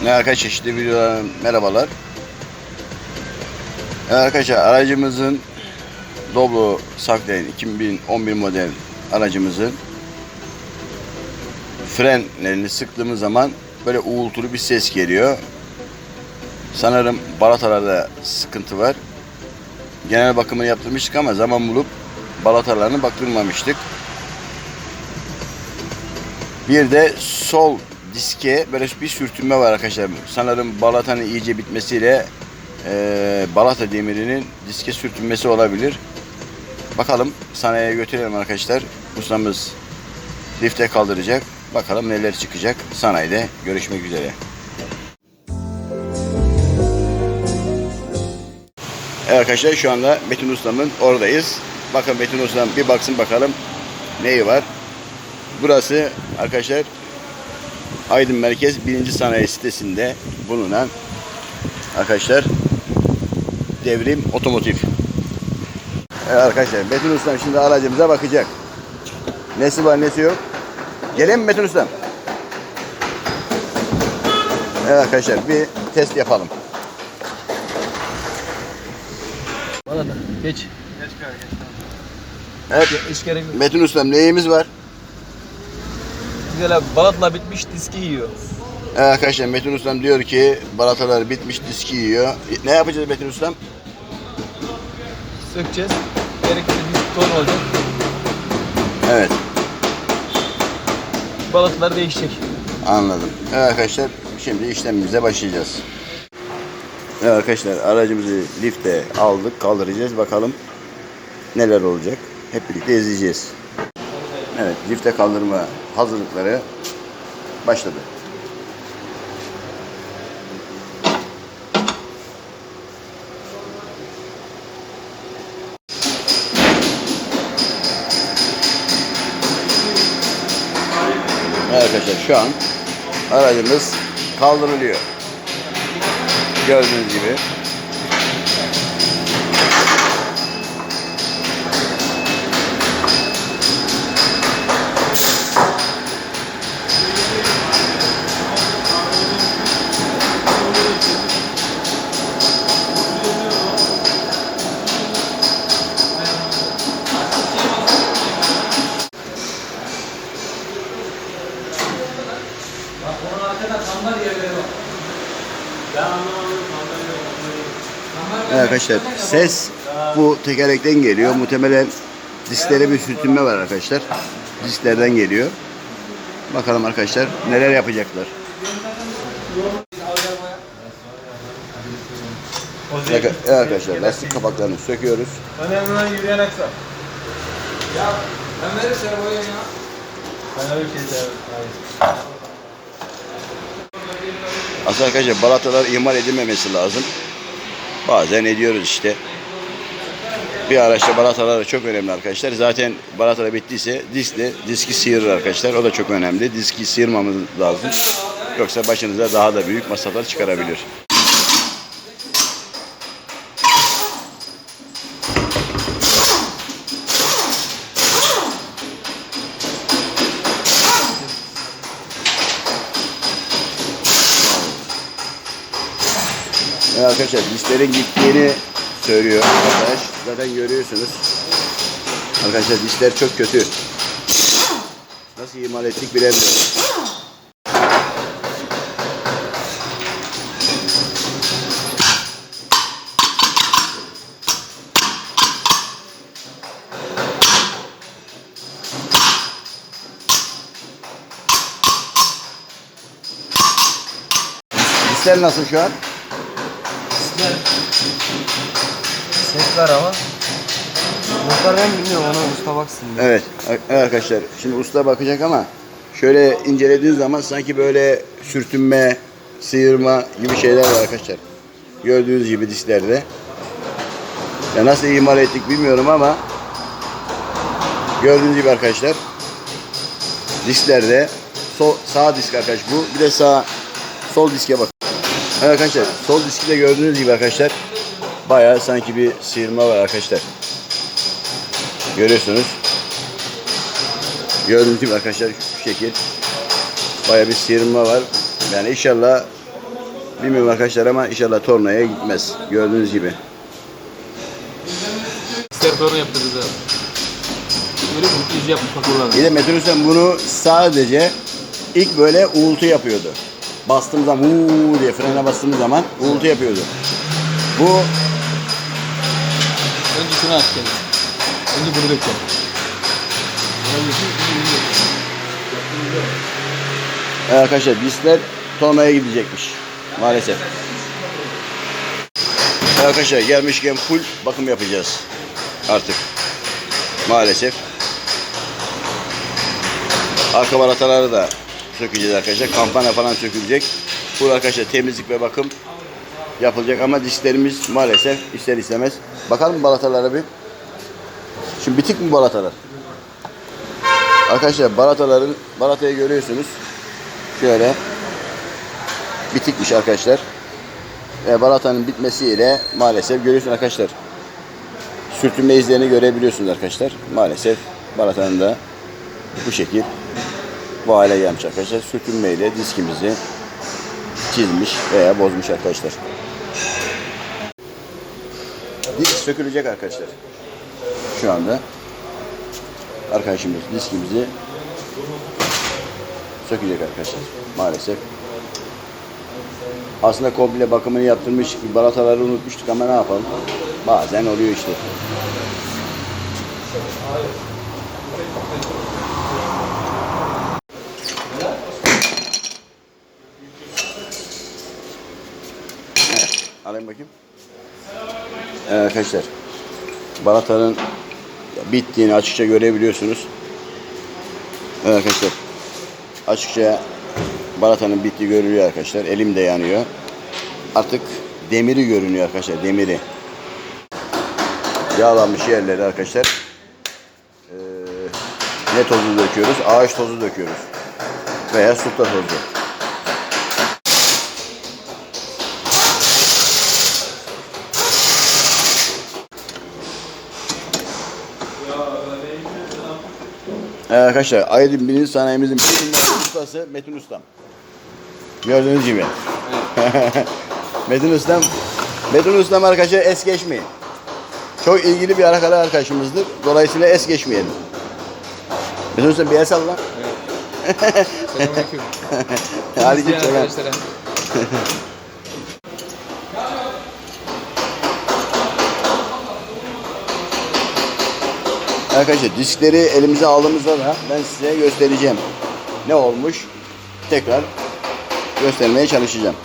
Arkadaşlar çeşitli videolardan merhabalar. Evet arkadaşlar aracımızın Doblo Saklen 2011 model aracımızın frenlerini sıktığımız zaman böyle uğultulu bir ses geliyor. Sanırım balatalarda sıkıntı var. Genel bakımını yaptırmıştık ama zaman bulup balatalarını baktırmamıştık. Bir de sol diske böyle bir sürtünme var arkadaşlar. Sanırım balatanın iyice bitmesiyle eee, balata demirinin diske sürtünmesi olabilir. Bakalım sanayiye götürelim arkadaşlar. Ustamız lifte kaldıracak. Bakalım neler çıkacak. Sanayide görüşmek üzere. Evet arkadaşlar şu anda Metin Ustam'ın oradayız. Bakın Metin Ustam bir baksın bakalım neyi var. Burası arkadaşlar Aydın Merkez 1. Sanayi sitesinde bulunan arkadaşlar Devrim Otomotiv. Evet arkadaşlar Metin Ustam şimdi aracımıza bakacak. Nesi var nesi yok. Gelin mi Metin Ustam? Evet arkadaşlar bir test yapalım. Bana da geç. Evet Hiç gerek yok. Metin Ustam neyimiz var? Güzel abi balatla bitmiş diski yiyor. Evet arkadaşlar Metin Ustam diyor ki balatalar bitmiş diski yiyor. Ne yapacağız Metin Ustam? Sökeceğiz. Gerekli disk ton olacak. Evet Balatlar değişecek. anladım. Evet arkadaşlar şimdi işlemimize başlayacağız. Evet arkadaşlar aracımızı lifte aldık kaldıracağız bakalım neler olacak. Hep birlikte izleyeceğiz. Evet lifte kaldırma hazırlıkları başladı. Arkadaşlar şu an aracımız kaldırılıyor. Gördüğünüz gibi. Evet arkadaşlar ses bu tekerlekten geliyor. Muhtemelen disklere bir sürtünme var arkadaşlar. Disklerden geliyor. Bakalım arkadaşlar neler yapacaklar. Evet arkadaşlar lastik kapaklarını söküyoruz. Önemli yürüyen aksa. Ya ben verirsen boyayın ya. Ben öyle şey. Aslında arkadaşlar balatalar ihmal edilmemesi lazım. Bazen ediyoruz işte. Bir araçta balatalar çok önemli arkadaşlar. Zaten balatalar bittiyse diskle diski sıyırır arkadaşlar. O da çok önemli. Diski sıyırmamız lazım. Yoksa başınıza daha da büyük masraflar çıkarabilir. Arkadaşlar disklerin gittiğini söylüyor arkadaş. Zaten görüyorsunuz. Arkadaşlar diskler çok kötü. Nasıl imal ettik bilemiyorum. Diskler nasıl şu an? Ses var ama. Motor ben bilmiyorum ona usta baksın. Evet, evet arkadaşlar. Şimdi usta bakacak ama şöyle incelediğiniz zaman sanki böyle sürtünme, sıyırma gibi şeyler var arkadaşlar. Gördüğünüz gibi disklerde. Ya nasıl imal ettik bilmiyorum ama gördüğünüz gibi arkadaşlar disklerde sol, sağ disk arkadaş bu. Bir de sağ sol diske bak. Evet arkadaşlar sol diski de gördüğünüz gibi arkadaşlar bayağı sanki bir sıyırma var arkadaşlar. Görüyorsunuz. Gördüğünüz gibi arkadaşlar şu şekil. Baya bir sıyırma var. Yani inşallah Bilmiyorum arkadaşlar ama inşallah tornaya gitmez. Gördüğünüz gibi. İster torun yaptırırız abi. Görüyor musun? İz yapmış buralarda. Bir de Metin Hüseyin bunu sadece ilk böyle uğultu yapıyordu. Bastığımız zaman uuu diye frene bastığımız zaman uğultu yapıyordu. Bu Önce şunu aç kendini. Önce bunu dökeceğim. Evet arkadaşlar diskler tonaya gidecekmiş. Maalesef. Evet arkadaşlar gelmişken full bakım yapacağız. Artık. Maalesef. Arka balataları da sökeceğiz arkadaşlar. Kampanya falan sökülecek. Bu arkadaşlar temizlik ve bakım yapılacak ama disklerimiz maalesef ister istemez. Bakalım balatalara bir. Şimdi bitik mi balatalar? Arkadaşlar balataların balatayı görüyorsunuz. Şöyle bitikmiş arkadaşlar. Ve balatanın bitmesiyle maalesef görüyorsunuz arkadaşlar. Sürtünme izlerini görebiliyorsunuz arkadaşlar. Maalesef balatanın da bu şekil bu hale gelmiş arkadaşlar. Sürtünmeyle diskimizi çizmiş veya bozmuş arkadaşlar. Disk sökülecek arkadaşlar. Şu anda arkadaşımız diskimizi sökecek arkadaşlar maalesef. Aslında komple bakımını yaptırmış, balataları unutmuştuk ama ne yapalım? Bazen oluyor işte. Alayım bakayım. Evet arkadaşlar, balatanın bittiğini açıkça görebiliyorsunuz. Evet arkadaşlar, açıkça balatanın bittiği görülüyor arkadaşlar. Elim de yanıyor. Artık demiri görünüyor arkadaşlar. Demiri. Yağlanmış yerleri arkadaşlar. Ee, ne tozu döküyoruz? Ağaç tozu döküyoruz. Veya sukla tozu. Evet arkadaşlar Aydın birinci sanayimizin numaralı ustası Metin Ustam. Gördüğünüz gibi. Metin Ustam Metin Ustam arkadaşlar es geçmeyin. Çok ilgili bir alakalı arkadaşımızdır. Dolayısıyla es geçmeyelim. Metin Ustam bir el salla. Selamünaleyküm. Aleyküm İzleyen selam. Arkadaşlar diskleri elimize aldığımızda da ben size göstereceğim. Ne olmuş? Tekrar göstermeye çalışacağım.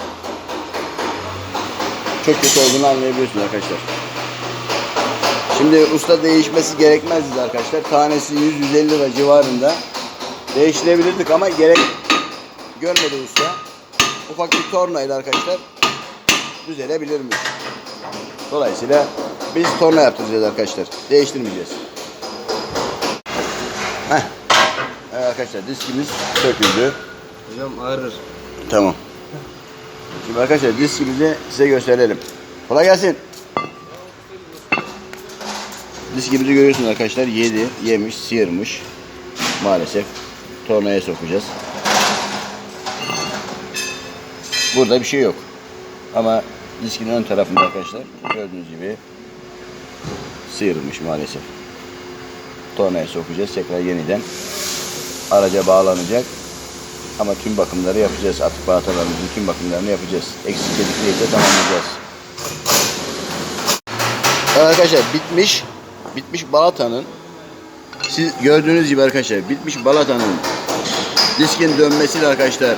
Çok kötü olduğunu anlayabiliyorsunuz arkadaşlar. Şimdi usta değişmesi gerekmezdi arkadaşlar. Tanesi 100-150 lira civarında. Değiştirebilirdik ama gerek görmedi usta. Ufak bir torna ile arkadaşlar düzelebilirmiş. Dolayısıyla biz torna yaptıracağız arkadaşlar. Değiştirmeyeceğiz. Heh. Evet arkadaşlar diskimiz söküldü. Hocam ağrır. Tamam. Şimdi arkadaşlar diskimizi size gösterelim. Kolay gelsin. Diskimizi görüyorsunuz arkadaşlar. Yedi, yemiş, sıyırmış. Maalesef. Tornaya sokacağız. Burada bir şey yok. Ama diskin ön tarafında arkadaşlar gördüğünüz gibi sıyrılmış maalesef. Tornaya sokacağız. Tekrar yeniden araca bağlanacak. Ama tüm bakımları yapacağız. Atık balatalarımızın tüm bakımlarını yapacağız. Eksik gedikleri tamamlayacağız. Evet arkadaşlar bitmiş. Bitmiş balatanın siz gördüğünüz gibi arkadaşlar bitmiş balatanın diskin dönmesiyle arkadaşlar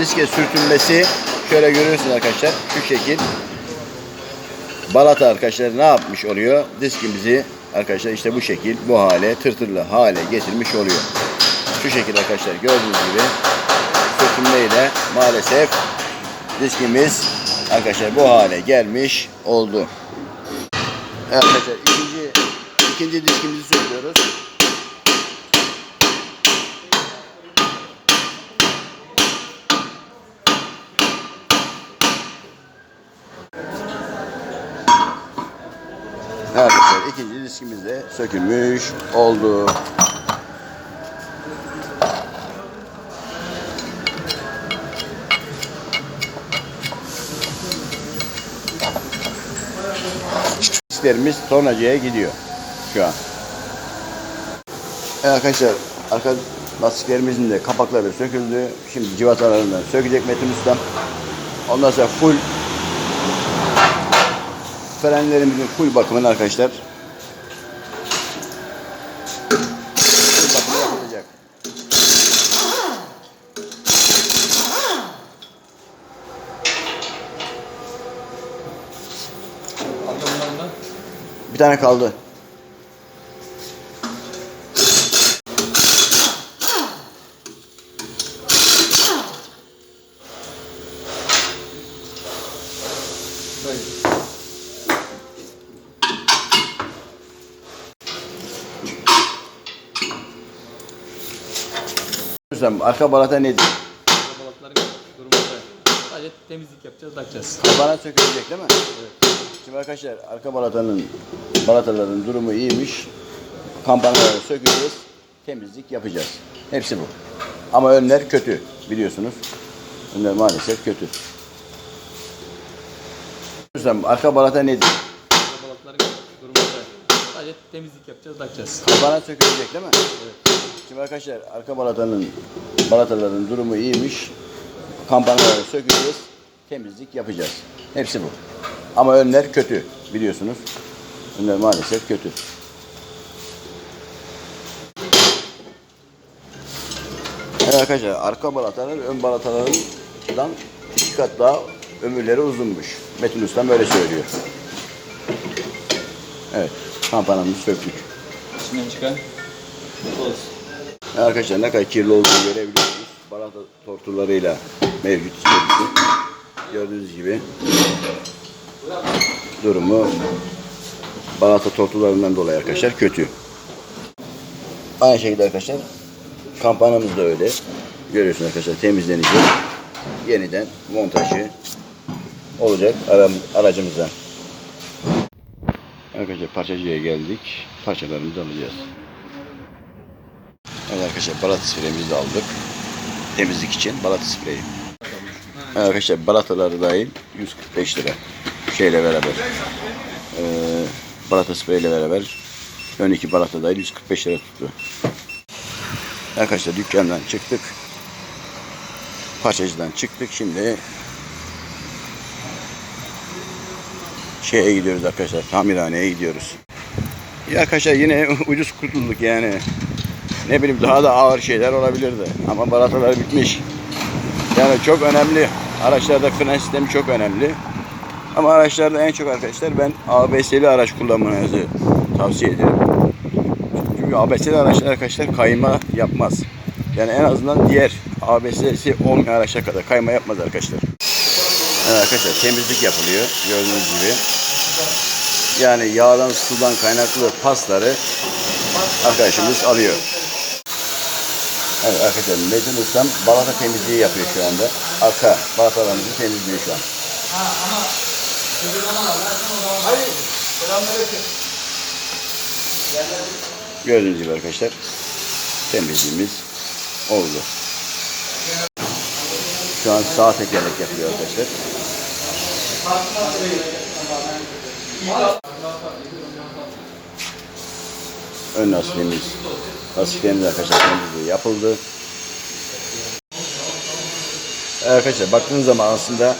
diske sürtünmesi şöyle görüyorsunuz arkadaşlar şu şekil balata arkadaşlar ne yapmış oluyor diskimizi arkadaşlar işte bu şekil bu hale tırtırlı hale getirmiş oluyor şu şekilde arkadaşlar gördüğünüz gibi sürtünmeyle maalesef diskimiz arkadaşlar bu hale gelmiş oldu. Evet arkadaşlar ikinci ikinci diskimizi söküyoruz. Arkadaşlar ikinci diskimiz de sökülmüş oldu. Lastiklerimiz tornacıya gidiyor şu an. Evet arkadaşlar arka lastiklerimizin de kapakları söküldü. Şimdi civatalarından sökecek Metin Ustam. Ondan sonra full frenlerimizin full bakımını arkadaşlar full bakımı yapılacak. Arkamdan Bir tane kaldı. Ustam arka balata nedir? Balıkların durumu böyle. Sadece temizlik yapacağız, takacağız. Bana sökülecek değil mi? Şimdi arkadaşlar arka balatanın balataların durumu iyiymiş. Kampanaları sökeceğiz. Temizlik yapacağız. Hepsi bu. Ama önler kötü biliyorsunuz. Önler maalesef kötü. Ustam arka balata nedir? Balıkların durumu böyle. Sadece temizlik yapacağız, takacağız. Bana sökülecek değil mi? Şimdi arkadaşlar arka balatanın balataların durumu iyiymiş. Kampanaları sökeceğiz. Temizlik yapacağız. Hepsi bu. Ama önler kötü biliyorsunuz. Önler maalesef kötü. Evet arkadaşlar arka balatalar ön balatalarından iki kat daha ömürleri uzunmuş. Metin Ustam öyle söylüyor. Evet kampanamızı söktük. İçinden çıkan toz. Arkadaşlar ne kadar kirli olduğunu görebiliyorsunuz. Balata tortularıyla mevcut içerisi. Gördüğünüz gibi durumu balata tortularından dolayı arkadaşlar kötü. Aynı şekilde arkadaşlar kampanamız da öyle. Görüyorsunuz arkadaşlar temizlenecek. Yeniden montajı olacak aracımızdan. Arkadaşlar parçacıya geldik. Parçalarımızı alacağız. Evet arkadaşlar balata spreyimizi de aldık. Temizlik için balata spreyi. Evet arkadaşlar balataları dahil 145 lira. Şeyle beraber. Ee, balata spreyle beraber ön iki balata dahil 145 lira tuttu. Arkadaşlar dükkandan çıktık. Parçacıdan çıktık. Şimdi şeye gidiyoruz arkadaşlar. Tamirhaneye gidiyoruz. Ya arkadaşlar yine ucuz kurtulduk yani. Ne bileyim daha da ağır şeyler olabilirdi. Ama balatalar bitmiş. Yani çok önemli. Araçlarda fren sistemi çok önemli. Ama araçlarda en çok arkadaşlar ben ABS'li araç kullanmanızı tavsiye ederim. Çünkü ABS'li araçlar arkadaşlar kayma yapmaz. Yani en azından diğer ABS'si olmayan araçlar kadar kayma yapmaz arkadaşlar. Evet arkadaşlar temizlik yapılıyor gördüğünüz gibi. Yani yağdan sudan kaynaklı pasları arkadaşımız alıyor. Evet arkadaşlar Metin Ustam balata temizliği yapıyor şu anda. Arka balatalarımızı temizliyor şu an. Gördüğünüz gibi arkadaşlar temizliğimiz oldu. Şu an sağ tekerlek yapıyor arkadaşlar. Ön lastiğimiz, lastiklerimiz arkadaşlar temizliği yapıldı. Arkadaşlar baktığınız zaman aslında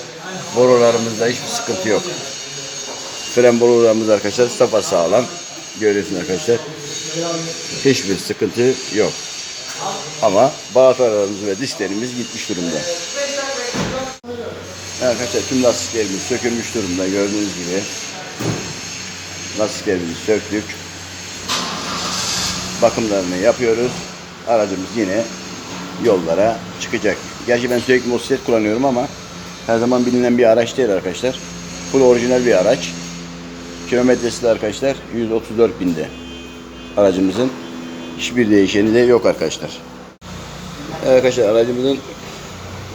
borularımızda hiçbir sıkıntı yok. Fren borularımız arkadaşlar safa sağlam. Görüyorsunuz arkadaşlar. Hiçbir sıkıntı yok. Ama balatalarımız ve disklerimiz gitmiş durumda. Arkadaşlar tüm lastiklerimiz sökülmüş durumda gördüğünüz gibi. Lastiklerimizi söktük. Bakımlarını yapıyoruz. Aracımız yine yollara çıkacak. Gerçi ben sürekli motosiklet kullanıyorum ama her zaman bilinen bir araç değil arkadaşlar. Full orijinal bir araç. Kilometresi de arkadaşlar 134 binde. Aracımızın hiçbir değişeni de yok arkadaşlar. Evet arkadaşlar aracımızın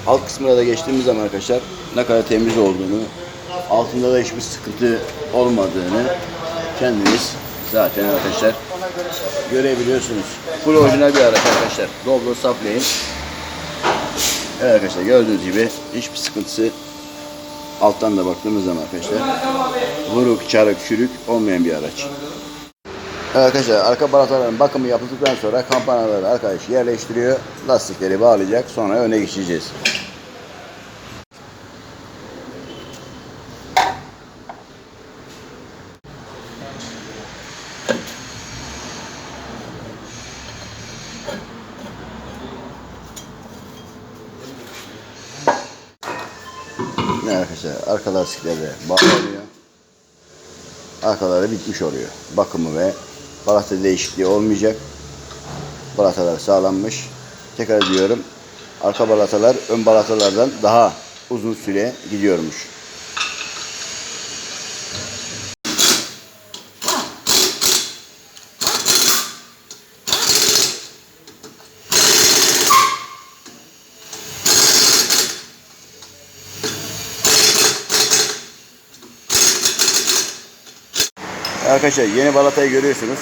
alt kısmına da geçtiğimiz zaman arkadaşlar ne kadar temiz olduğunu, altında da hiçbir sıkıntı olmadığını kendiniz zaten arkadaşlar görebiliyorsunuz. Full orijinal bir araç arkadaşlar. Doblo saplayın. Evet arkadaşlar gördüğünüz gibi hiçbir sıkıntısı Alttan da baktığımız zaman arkadaşlar vuruk, çarık, çürük olmayan bir araç. Evet arkadaşlar arka balataların bakımı yapıldıktan sonra kampanaları arkadaş yerleştiriyor. Lastikleri bağlayacak. Sonra öne geçeceğiz. Ne arkadaşlar arka lastikleri de bağlanıyor. Arkaları bitmiş oluyor. Bakımı ve balata değişikliği olmayacak. Balatalar sağlanmış. Tekrar diyorum arka balatalar ön balatalardan daha uzun süre gidiyormuş. Arkadaşlar yeni balatayı görüyorsunuz.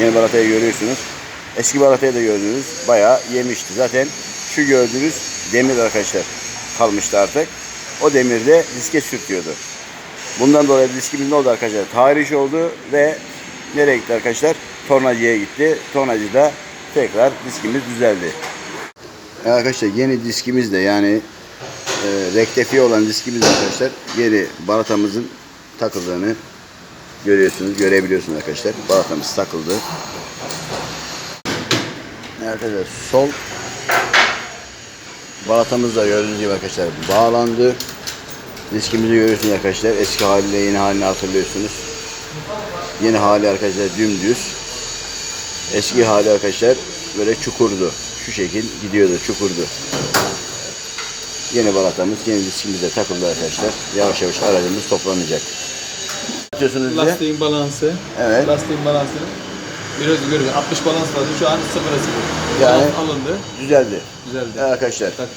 Yeni balatayı görüyorsunuz. Eski balatayı da gördünüz. Bayağı yemişti. Zaten şu gördüğünüz demir arkadaşlar kalmıştı artık. O demir de diske sürtüyordu. Bundan dolayı diskimiz ne oldu arkadaşlar? Tahriş oldu ve nereye gitti arkadaşlar? Tornacıya gitti. Tornacıda tekrar diskimiz düzeldi. Evet Arkadaşlar yeni diskimiz de yani e, rektifiye olan diskimiz arkadaşlar yeni balatamızın takıldığını görüyorsunuz, görebiliyorsunuz arkadaşlar. Balatamız takıldı. Arkadaşlar sol balatamız da gördüğünüz gibi arkadaşlar bağlandı. Diskimizi görüyorsunuz arkadaşlar. Eski haliyle yeni halini hatırlıyorsunuz. Yeni hali arkadaşlar dümdüz. Eski hali arkadaşlar böyle çukurdu. Şu şekil gidiyordu, çukurdu. Yeni balatamız, yeni diskimiz de takıldı arkadaşlar. Yavaş yavaş aracımız toplanacak. Atıyorsunuz bize. Lastiğin balansı. Evet. Lastiğin balansını. Biraz görüyor. 60 balans vardı. Şu an 0'a 0. Yani- Balans alındı. Düzeldi. Güzeldi. Evet arkadaşlar. Tak.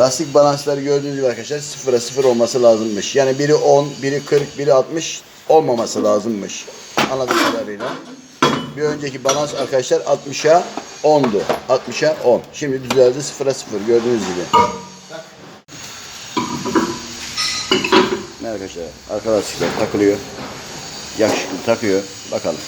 Lastik balansları gördüğünüz gibi arkadaşlar sıfıra sıfır olması lazımmış. Yani biri 10, biri 40, biri 60 olmaması lazımmış. Anladığım kadarıyla. Bir önceki balans arkadaşlar 60'a 10'du. 60'a 10. Şimdi düzeldi sıfıra sıfır gördüğünüz gibi. Ne arkadaşlar? Arka lastikler takılıyor. Yakışıklı takıyor. Bakalım.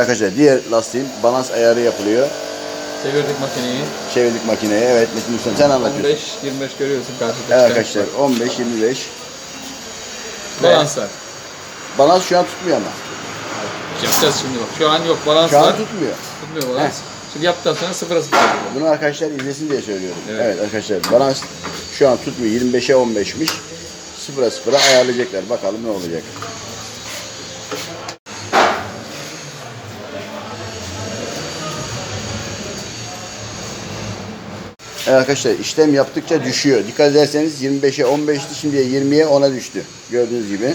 Arkadaşlar diğer lastiğin balans ayarı yapılıyor. Çevirdik makineyi. Çevirdik makineye. Evet Metin Usta sen anlatıyorsun. 15, 25 görüyorsun karşıda. Evet çıkan. arkadaşlar 15 25. Balanslar. Balans şu an tutmuyor ama. Yapacağız şimdi bak. Şu an yok balans Şu an var. tutmuyor. Tutmuyor balans. Şimdi yaptıktan sonra 0'a 0 oluyor. Bunu arkadaşlar izlesin diye söylüyorum. Evet, Evet. arkadaşlar balans şu an tutmuyor. 25'e 15'miş. 0'a 0'a ayarlayacaklar. Bakalım ne olacak. Arkadaşlar işlem yaptıkça düşüyor. Dikkat ederseniz 25'e 15'ti şimdiye 20'ye 10'a düştü. Gördüğünüz gibi.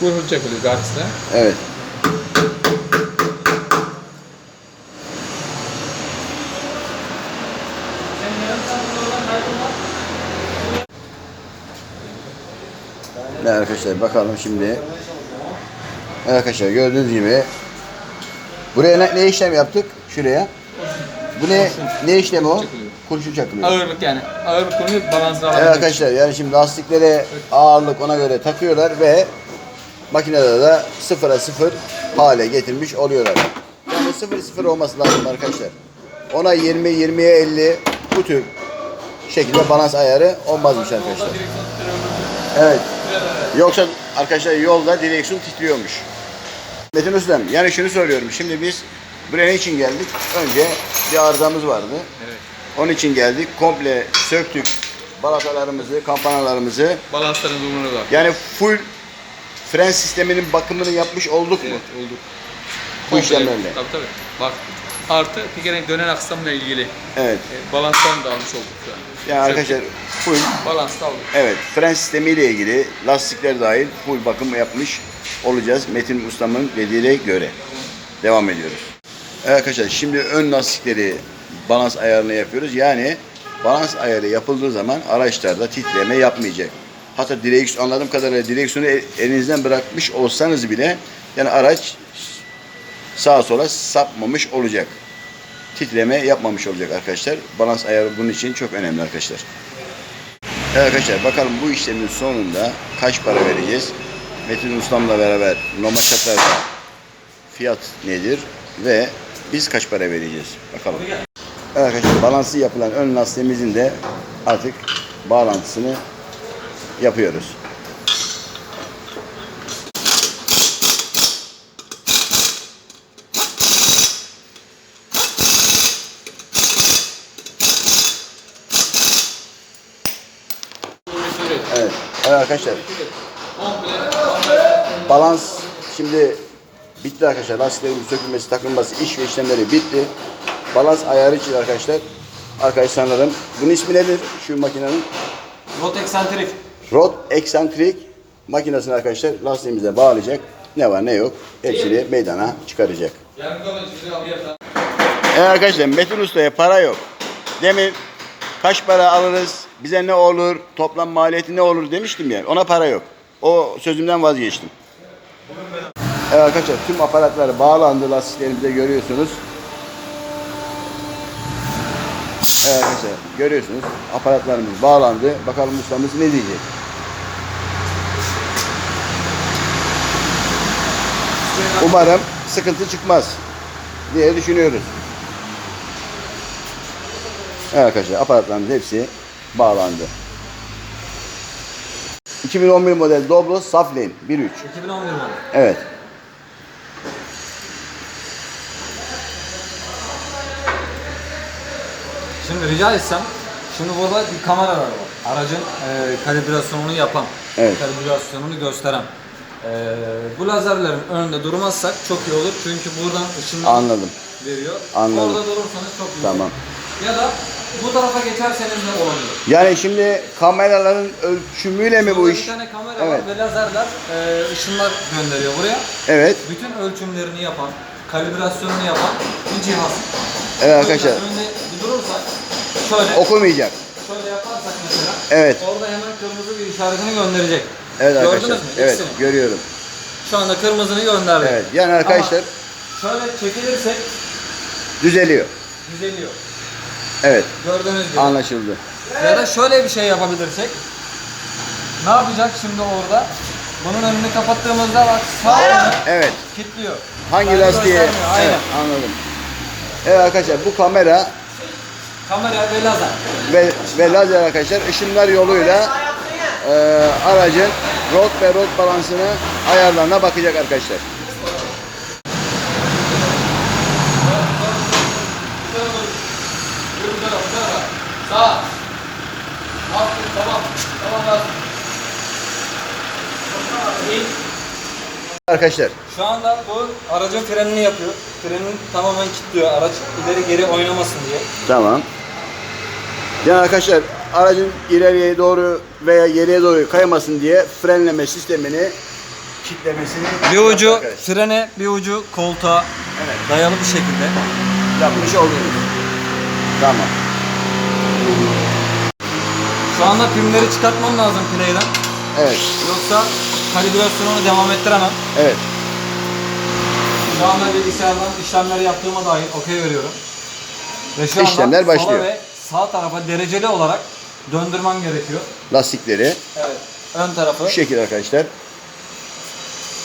Kurhun çakılıyor karşısına. Evet. Evet arkadaşlar bakalım şimdi. Arkadaşlar gördüğünüz gibi buraya ne, ne işlem yaptık? Şuraya. Bu ne ne işlemi o? Kurşun çakılıyor. Ağırlık yani. Ağırlık konuyu balansına Evet arkadaşlar yani şimdi lastiklere ağırlık ona göre takıyorlar ve makinede de sıfıra sıfır hale getirmiş oluyorlar. Yani sıfır sıfır olması lazım arkadaşlar. Ona 20, 20'ye 50 bu tür şekilde balans ayarı olmazmış arkadaşlar. Evet. Yoksa arkadaşlar yolda direksiyon titriyormuş. Metin Ustam yani şunu söylüyorum. Şimdi biz buraya ne için geldik? Önce bir arızamız vardı. Evet. Onun için geldik. Komple söktük balatalarımızı, kampanalarımızı. Balansların durumuna bak. Yani full fren sisteminin bakımını yapmış olduk mu? Evet olduk. Bu işlemlerle. Tabii tabii. Bak artı bir kere dönen aksamla ilgili Evet. e, balanslarını da almış olduk şu an. Yani arkadaşlar full Balansta alıyor. Evet, fren sistemiyle ilgili lastikler dahil full bakım yapmış olacağız Metin Ustam'ın dediğine göre. Devam ediyoruz. Evet arkadaşlar şimdi ön lastikleri balans ayarını yapıyoruz. Yani balans ayarı yapıldığı zaman araçlarda titreme yapmayacak. Hatta direksiyon anladığım kadarıyla direksiyonu el- elinizden bırakmış olsanız bile yani araç sağa sola sapmamış olacak. Titreme yapmamış olacak arkadaşlar. Balans ayarı bunun için çok önemli arkadaşlar. Evet arkadaşlar bakalım bu işlemin sonunda kaç para vereceğiz? Metin Ustam'la beraber Nomaçatlar'da fiyat nedir ve biz kaç para vereceğiz? Bakalım. Arkadaşlar balansı yapılan ön lastiğimizin de artık bağlantısını yapıyoruz. Evet. Evet arkadaşlar balans şimdi bitti arkadaşlar. Lastiklerin sökülmesi, takılması, iş ve işlemleri bitti. Balans ayarı için arkadaşlar. Arkadaş sanırım. Bunun ismi nedir? Şu makinenin. Rot eksantrik. Rod eksantrik makinesini arkadaşlar lastiğimize bağlayacak. Ne var ne yok hepsini meydana çıkaracak. Evet arkadaşlar Metin Usta'ya para yok. Demin kaç para alırız, bize ne olur, toplam maliyeti ne olur demiştim ya. Ona para yok. O sözümden vazgeçtim. Evet arkadaşlar tüm aparatlar bağlandı lastiklerimizde görüyorsunuz. Evet arkadaşlar görüyorsunuz aparatlarımız bağlandı. Bakalım ustamız ne diyecek. Umarım sıkıntı çıkmaz diye düşünüyoruz. Evet arkadaşlar aparatlarımız hepsi bağlandı. 2011 model Doblo Saflane 1.3. 2011 model. Evet. Şimdi rica etsem, şimdi burada bir kameralar var. Aracın e, kalibrasyonunu yapan, Evet. kalibrasyonunu gösteren. E, bu lazerlerin önünde durmazsak çok iyi olur çünkü buradan ışınlar Anladım. veriyor. Anladım. Orada durursanız çok iyi Tamam. olur. Ya da bu tarafa geçerseniz de olabilir. Yani şimdi kameraların ölçümüyle mi bu Burada iş? Bir tane kamera Evet. var ve lazerler e, ışınlar gönderiyor buraya. Evet. Bütün ölçümlerini yapan, kalibrasyonunu yapan bir cihaz. Evet arkadaşlar. O şöyle Okumayacak. şöyle yaparsak mesela Evet. orada hemen kırmızı bir işaretini gönderecek. Evet Gördünüz arkadaşlar. mü? Evet İkisini. görüyorum. Şu anda kırmızını gönderdi. Evet. Yani arkadaşlar Ama şöyle çekilirsek düzeliyor. düzeliyor. Evet. Gördüğünüz gibi. Anlaşıldı. Ya da şöyle bir şey yapabilirsek. Ne yapacak şimdi orada? Bunun önünü kapattığımızda bak sağ önü Evet. kilitliyor. Hangi lastiğe? göstermiyor, Aynen. Evet, anladım. Evet arkadaşlar bu kamera Kamera ve lazer. ve, ve lazer arkadaşlar ışınlar yoluyla e, aracın rot ve rot balansını ayarlarına bakacak arkadaşlar. Sağ. Tamam. Tamam. Arkadaşlar Şu anda bu aracın frenini yapıyor. Frenini tamamen kilitliyor araç ileri geri oynamasın diye. tamam. Yani arkadaşlar aracın ileriye doğru veya geriye doğru kaymasın diye frenleme sistemini kilitlemesini Bir ucu arkadaşlar. frene, bir ucu koltuğa Evet. dayalı bir şekilde. yapmış oldunuz. Tamam. Şu anda pimleri çıkartmam lazım play'den. Evet. Yoksa kalibrasyonunu devam ettiremem. Evet. Şu anda bilgisayardan işlemleri yaptığıma dair okey veriyorum. Ve şu anda İşlemler sola başlıyor. ve sağ tarafa dereceli olarak döndürmem gerekiyor. Lastikleri Evet. Ön tarafı. bu şekilde arkadaşlar.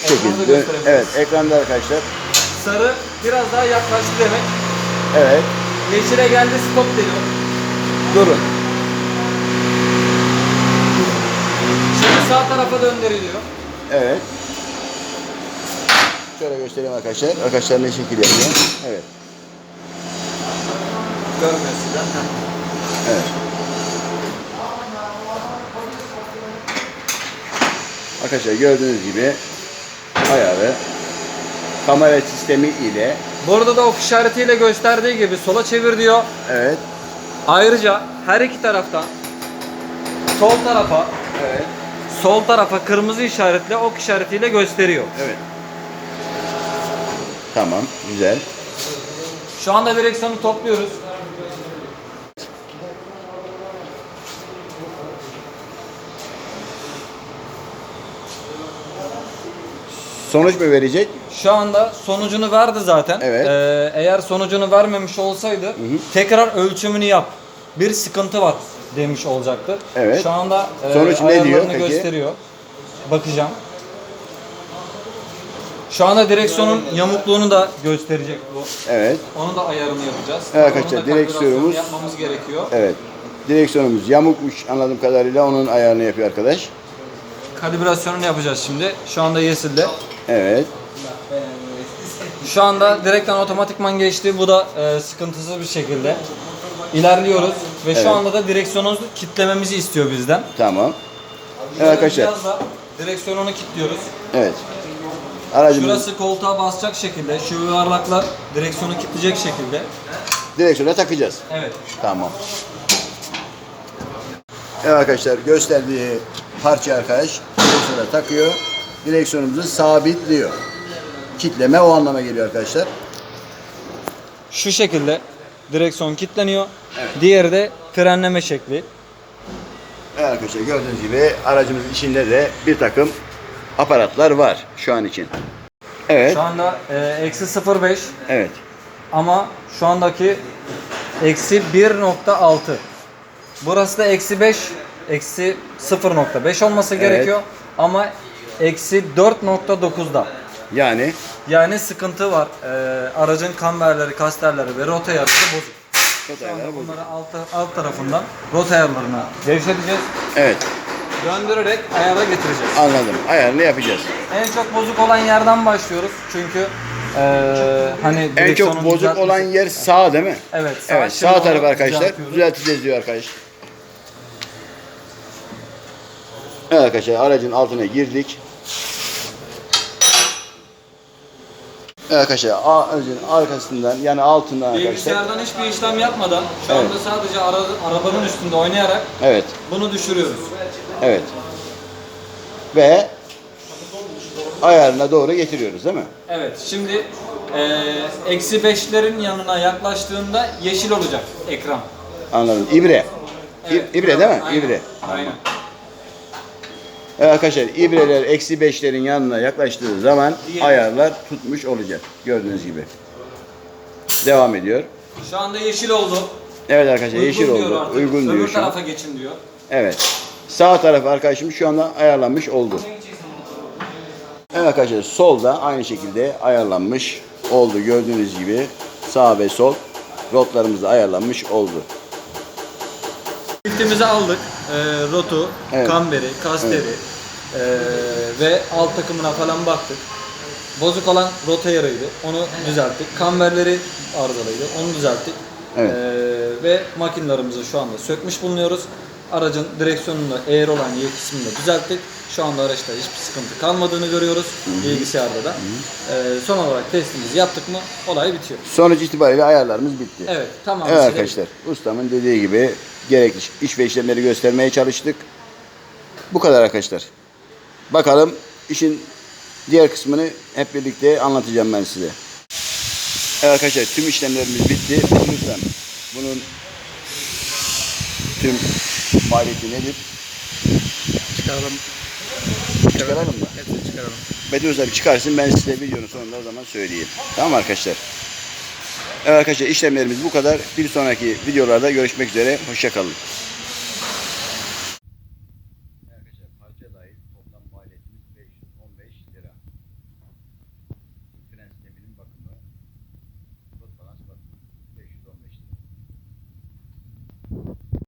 Bu Ekranda şekilde. gösterebiliriz. Evet, ekranda arkadaşlar. Sarı biraz daha yaklaştı demek. Evet. Yeşile geldi stop diyor. Durun. Şimdi sağ tarafa döndürülüyor. Evet. Şöyle göstereyim arkadaşlar. Arkadaşlar ne şekil yapıyor. Evet. Görmüyorsun. Evet. Arkadaşlar gördüğünüz gibi ayarı kamera sistemi ile Burada da ok işaretiyle gösterdiği gibi sola çevir diyor. evet Ayrıca her iki taraftan sol tarafa Evet. Sol tarafa kırmızı işaretle ok işaretiyle gösteriyor. Evet. Tamam. Güzel. Şu anda direksiyonu topluyoruz. Sonuç mu verecek? Şu anda sonucunu verdi zaten. Evet. Ee, eğer sonucunu vermemiş olsaydı tekrar ölçümünü yap. Bir sıkıntı var demiş olacaktı. Evet. Şu anda e, Sonuç ne diyor peki? gösteriyor. Bakacağım. Şu anda direksiyonun yamukluğunu da gösterecek bu. Evet. Onu da ayarını yapacağız. Evet Onun arkadaşlar, da direksiyonumuz- yapmamız gerekiyor. Evet. Direksiyonumuz yamukmuş anladığım kadarıyla onun ayarını yapıyor arkadaş. Kalibrasyonunu yapacağız şimdi. Şu anda yeşilde. Evet. Şu anda direkten otomatikman geçti. Bu da e, sıkıntısız bir şekilde. İlerliyoruz ve Evet. şu anda da direksiyonumuzu kitlememizi istiyor bizden. Tamam. Evet arkadaşlar. Biraz da direksiyonunu kilitliyoruz. Evet. Aracımız Şurası koltuğa basacak şekilde, şu yuvarlaklar direksiyonu kilitleyecek şekilde. direksiyona takacağız. Evet. Tamam. Evet arkadaşlar gösterdiği parça arkadaş direksiyona takıyor. Direksiyonumuzu sabitliyor. Kitleme o anlama geliyor arkadaşlar. Şu şekilde direksiyon kilitleniyor. Diğeri de frenleme şekli. Evet arkadaşlar gördüğünüz gibi aracımızın içinde de bir takım aparatlar var şu an için. Evet. Şu anda e, eksi 0.5 Evet. ama şu andaki eksi 1.6. Burası da eksi 5, eksi 0.5 olması Evet. gerekiyor ama eksi 4.9'da. Yani Yani sıkıntı var. Ee, aracın kamberleri, kasterleri ve rota ayarları bozuk. Şu anda bunları alt, alt tarafından rota ayarlarına gevşeteceğiz. evet Döndürerek ayara getireceğiz. anladım. Ayarını yapacağız. En çok bozuk olan yerden başlıyoruz. Çünkü ee, hani En çok bozuk düzeltmesi- olan yer sağ değil mi? Evet, sağ. Evet sağ taraf arkadaşlar. Düzelteceğiz diyor arkadaş. Evet arkadaşlar aracın altına girdik. Evet arkadaşlar arkasından yani altından arkadaşlar. Bilgisayardan hiçbir işlem yapmadan şu Evet. anda sadece ara, arabanın üstünde oynayarak Evet. bunu düşürüyoruz. Evet. Ve ayarına doğru getiriyoruz değil mi? Evet şimdi ee, eksi 5'lerin yanına yaklaştığında yeşil olacak ekran. Anladım. İbre. Evet, İ- İbre değil mi? aynen, İbre. Aynen. Evet arkadaşlar ibreler eksi beşlerin yanına yaklaştığı zaman ayarlar tutmuş olacak. Gördüğünüz gibi. Devam ediyor. Şu anda yeşil oldu. Evet arkadaşlar Uygun yeşil diyor oldu. artık. Uygun Öbür diyor şu an. tarafa geçin diyor. Evet. Sağ taraf arkadaşım şu anda ayarlanmış oldu. Evet arkadaşlar solda aynı şekilde ayarlanmış oldu. Gördüğünüz gibi sağ ve sol rotlarımız da ayarlanmış oldu. Çiftimizi aldık. Ee, rotu, Evet. kamberi, kasteri ee, ve alt takımına falan baktık. Bozuk olan rota yarıydı. Onu düzelttik. Kamberleri arızalıydı. Onu düzelttik. Evet. Ee, ve makinelerimizi şu anda sökmüş bulunuyoruz. Aracın direksiyonunda eğer olan yer kısmını da düzelttik. Şu anda araçta hiçbir sıkıntı kalmadığını görüyoruz. Bilgisayarda da. Ee, son olarak testimizi yaptık mı olay bitiyor. Sonuç itibariyle ayarlarımız bitti. Evet tamam. Evet arkadaşlar ustamın dediği gibi gerekli iş ve işlemleri göstermeye çalıştık. Bu kadar arkadaşlar. Bakalım işin diğer kısmını hep birlikte anlatacağım ben size. Evet arkadaşlar tüm işlemlerimiz bitti. Lütfen bunun tüm maliyeti nedir? Çıkaralım. Çıkaralım mı? Hepsini çıkaralım. Bedir Usta bir çıkarsın ben size videonun sonunda o zaman söyleyeyim. Tamam arkadaşlar? Evet arkadaşlar işlemlerimiz bu kadar. Bir sonraki videolarda görüşmek üzere. Hoşçakalın.